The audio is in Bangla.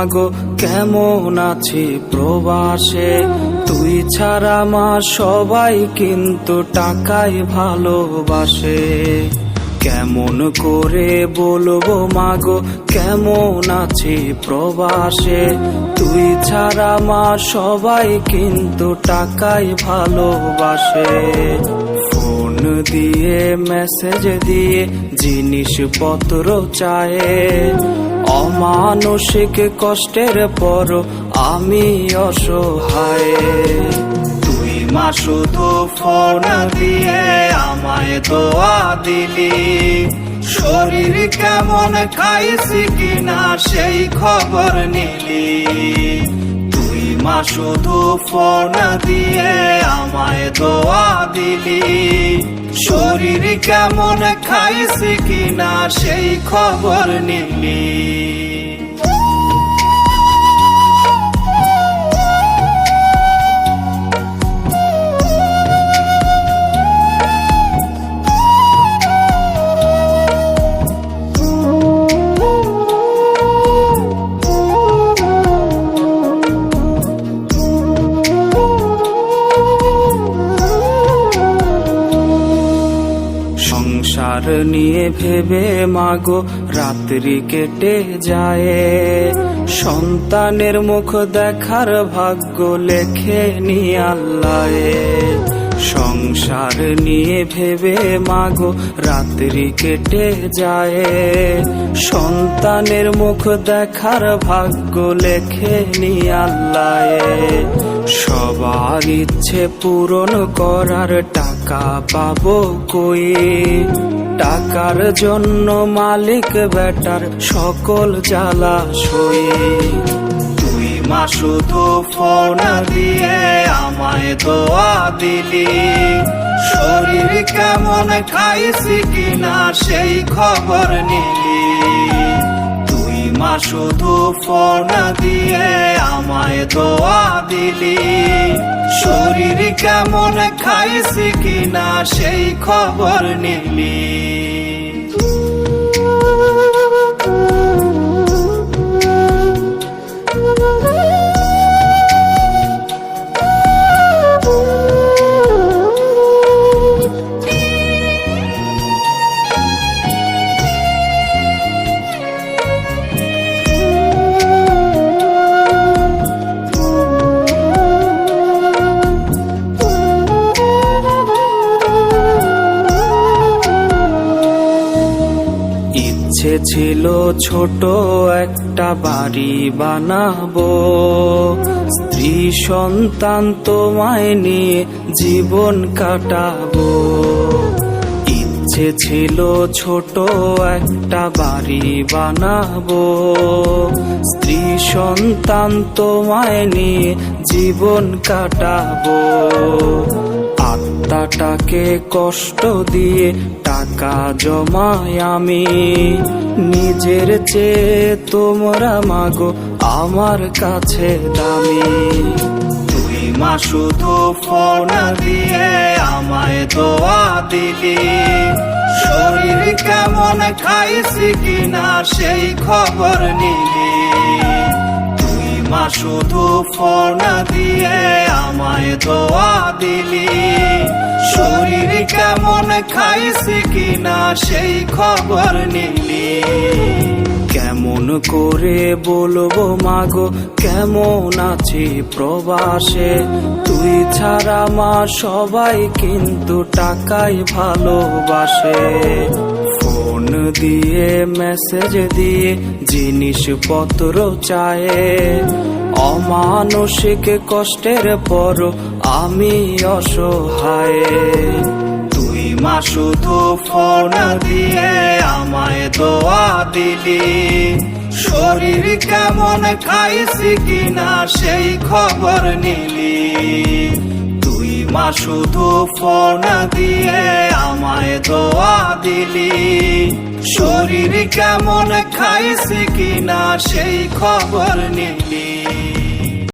মাগো, কেমন আছি প্রবাসে? তুই ছাড়া মা সবাই কিন্তু টাকাই ভালোবাসে। কেমন করে বলব মাগো, কেমন আছি প্রবাসে? তুই ছাড়া মা সবাই কিন্তু টাকাই ভালোবাসে। ফোন দিয়ে মেসেজ দিয়ে জিনিসপত্র চায়ে। অমানসিক কষ্টের পর আমি অসহায়। তুই মা শুধু ফোন দিয়ে আমায় দোয়া দিলি। শরীর কেমন খাইছি কিনা সেই খবর নিলি। তুই মা শুধু ফোন দিয়ে আমায় দোয়া দিলি। শরীর কেমন খাইছি কিনা সেই খবর নিলি। সংসার নিয়ে ভেবে মাগো রাত্রি কেটে যায়। সন্তানের মুখ দেখার ভাগ্য লেখে নি আল্লাহ। সংসার নিয়ে ভেবে মাগো, রাত্রি কেটে যায়। সন্তানের মুখ দেখার ভাগ্য লেখে নি আল্লাহ। সবার ইচ্ছে পূরণ করার টাকা পাবো কই? টাকার জন্য মালিক, বেটার সকল জ্বালা সই। মা শুধু ফোন দিয়ে আমায় দোয়া দিলি। শরীর কেমন খাইছি কিনা সেই খবর নিলি। তুই মা শুধু ফোন দিয়ে আমায় দোয়া দিলি। শরীর কেমন খাইছি কিনা সেই খবর নিলি। ইচ্ছে ছিল ছোট একটা বাড়ি বানাবো। স্ত্রী সন্তান তোমায় নিয়ে জীবন কাটাবো। ইচ্ছে ছিল ছোট একটা বাড়ি বানাবো। স্ত্রী সন্তান তোমায় নিয়ে জীবন কাটাবো। আত্মাটাকে কষ্ট দিয়ে টাকা জমাই আমি। নিজের চেয়ে তোমরা মাগো আমার কাছে দামি। তুই মা শুধু ফোন দিয়ে আমায় দোয়া দিলি। শরীর কেমন খাইছি কিনা সেই খবর নিলি। তুই মা শুধু ফোন দিয়ে আমায় দোয়া দিলি। খাইছি কিনা সেই খবর নিলি। কেমন করে বলব মাগো, কেমন আছি প্রবাসে? তুই ছাড়া মা সবাই কিন্তু টাকাই ভালোবাসে। ফোন দিয়ে, মেসেজ দিয়ে, জিনিসপত্র চায়। অমানসিক কষ্টের পর আমি অসহায়। মা, শুধু ফোন দিয়ে আমায় দোয়া দিলি। শরীর কেমন খাইছি কিনা সেই খবর নিলি। তুই মা, শুধু ফোন দিয়ে আমায় দোয়া দিলি। শরীর কেমন খাইছি কিনা সেই খবর নিলি।